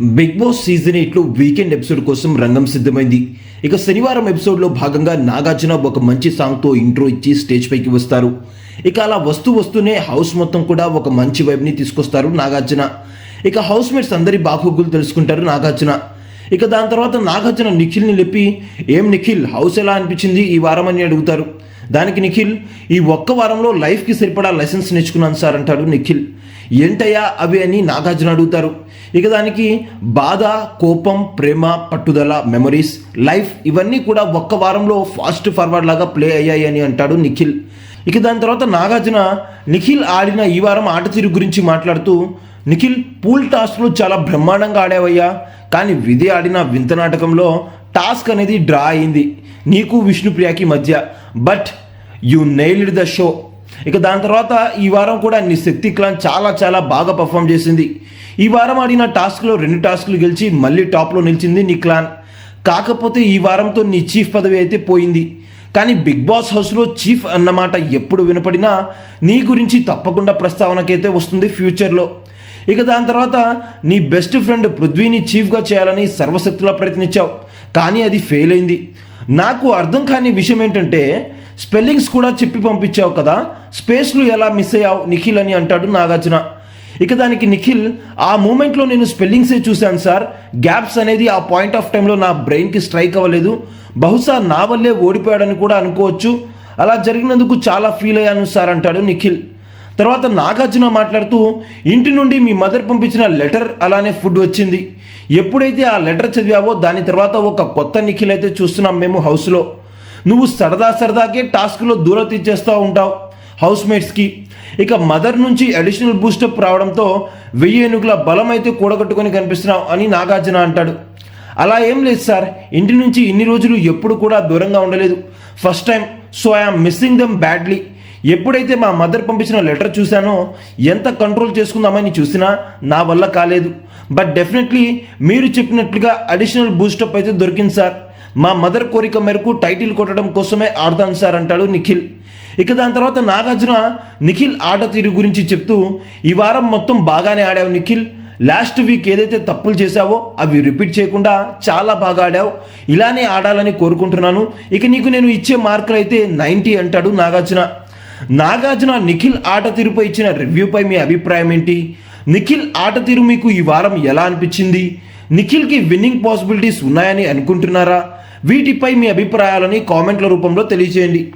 Big Boss season ఎయిట్లో weekend episode కోసం రంగం సిద్ధమైంది. ఇక శనివారం ఎపిసోడ్లో భాగంగా నాగార్జున ఒక మంచి సాంగ్తో ఇంట్రో ఇచ్చి స్టేజ్ పైకి వస్తారు. ఇక అలా వస్తూ వస్తూనే హౌస్ మొత్తం కూడా ఒక మంచి వైబ్ని తీసుకొస్తారు నాగార్జున. ఇక హౌస్ మేట్స్ అందరి బాహుగులు తెలుసుకుంటారు నాగార్జున. ఇక దాని తర్వాత నాగార్జున నిఖిల్ని లేపి ఏం నిఖిల్ హౌస్ ఎలా అనిపించింది ఈ వారం? అని అడుగుతారు. దానికి నిఖిల్ ఈ ఒక్క వారంలో లైఫ్కి సరిపడా లైసెన్స్ నేర్చుకున్నాను సార్ అంటాడు నిఖిల్. ఏంటయ్యా అవి అని నాగార్జున అడుగుతారు. ఇక దానికి బాధ కోపం ప్రేమ పట్టుదల మెమరీస్ లైఫ్ ఇవన్నీ కూడా ఒక్క వారంలో ఫాస్ట్ ఫార్వర్డ్ లాగా ప్లే అయ్యాయి అని అంటాడు నిఖిల్. ఇక దాని తర్వాత నాగార్జున నిఖిల్ ఆడిన ఈ వారం ఆట తీరు గురించి మాట్లాడుతూ నిఖిల్ పూల్ టాస్క్లో చాలా బ్రహ్మాండంగా ఆడావయ్యా. కానీ విధి ఆడిన వింత నాటకంలో టాస్క్ అనేది డ్రా అయింది. నీకు విష్ణుప్రియకి మధ్య. But you nailed the show ఇక దాని తర్వాత ఈ వారం కూడా నీ శక్తి క్లాన్ చాలా చాలా బాగా పర్ఫామ్ చేసింది. ఈ వారం ఆడిన టాస్క్లో రెండు టాస్క్లు గెలిచి మళ్ళీ టాప్లో నిలిచింది నీ క్లాన్. కాకపోతే ఈ వారంతో నీ చీఫ్ పదవి అయితే పోయింది. కానీ బిగ్ బాస్ హౌస్లో చీఫ్ అన్నమాట ఎప్పుడు వినపడినా నీ గురించి తప్పకుండా ప్రస్తావనకైతే వస్తుంది ఫ్యూచర్లో. ఇక దాని తర్వాత నీ బెస్ట్ ఫ్రెండ్ పృథ్వీని చీఫ్గా చేయాలని సర్వశక్తులా ప్రయత్నించావు. కానీ అది ఫెయిల్ అయింది. నాకు అర్థం కాని విషయం ఏంటంటే స్పెల్లింగ్స్ కూడా చెప్పి పంపించావు కదా. స్పేస్లు ఎలా మిస్ అయ్యావు? నిఖిల్ అని అంటాడు నాగార్జున. ఇక దానికి నిఖిల్ ఆ మూమెంట్లో నేను స్పెల్లింగ్సే చూశాను సార్. గ్యాప్స్ అనేది ఆ పాయింట్ ఆఫ్ టైంలో నా బ్రెయిన్కి స్ట్రైక్ అవ్వలేదు. బహుశా నా వల్లే ఓడిపోయాడని కూడా అనుకోవచ్చు. అలా జరిగినందుకు చాలా ఫీల్ అయ్యాను సార్ అంటాడు నిఖిల్. తర్వాత నాగార్జున మాట్లాడుతూ ఇంటి నుండి మీ మదర్ పంపించిన లెటర్ అలానే ఫుడ్ వచ్చింది. ఎప్పుడైతే ఆ లెటర్ చదివావో దాని తర్వాత ఒక కొత్త నిఖిల్ అయితే చూస్తున్నాం మేము హౌస్లో. నువ్వు సరదా సరదాకే టాస్క్లో దూరం తీసేస్తూ ఉంటావు. హౌస్మేట్స్కి. ఇక మదర్ నుంచి అడిషనల్ బూస్టప్ రావడంతో వెయ్యి ఏనుగుల బలం అయితే కూడగట్టుకొని కనిపిస్తున్నావు అని నాగార్జున అంటాడు. అలా ఏం లేదు సార్ ఇంటి నుంచి ఇన్ని రోజులు ఎప్పుడు కూడా దూరంగా ఉండలేదు. First time so I am missing them badly. ఎప్పుడైతే మా మదర్ పంపించిన లెటర్ చూశానో ఎంత కంట్రోల్ చేసుకుందామని చూసినా నా వల్ల కాలేదు. బట్ డెఫినెట్లీ మీరు చెప్పినట్లుగా అడిషనల్ బూస్టప్ అయితే దొరికింది సార్. మా మదర్ కోరిక మేరకు టైటిల్ కొట్టడం కోసమే ఆడతాను సార్ అంటాడు నిఖిల్. ఇక దాని తర్వాత నాగార్జున నిఖిల్ ఆట తీరు గురించి చెప్తూ ఈ వారం మొత్తం బాగానే ఆడావు నిఖిల్. లాస్ట్ వీక్ ఏదైతే తప్పులు చేశావో అవి రిపీట్ చేయకుండా చాలా బాగా ఆడావు. ఇలానే ఆడాలని కోరుకుంటున్నాను. ఇక నీకు నేను ఇచ్చే మార్కులు అయితే నైంటీ అంటాడు నాగార్జున. నాగార్జున నిఖిల్ ఆట తీరుపై ఇచ్చిన రివ్యూపై మీ అభిప్రాయం ఏంటి? నిఖిల్ ఆట తీరు మీకు ఈ వారం ఎలా అనిపించింది? నిఖిల్కి విన్నింగ్ పాసిబిలిటీస్ ఉన్నాయని అనుకుంటున్నారా? వీటిపై మీ అభిప్రాయాలని కామెంట్ల రూపంలో తెలియజేయండి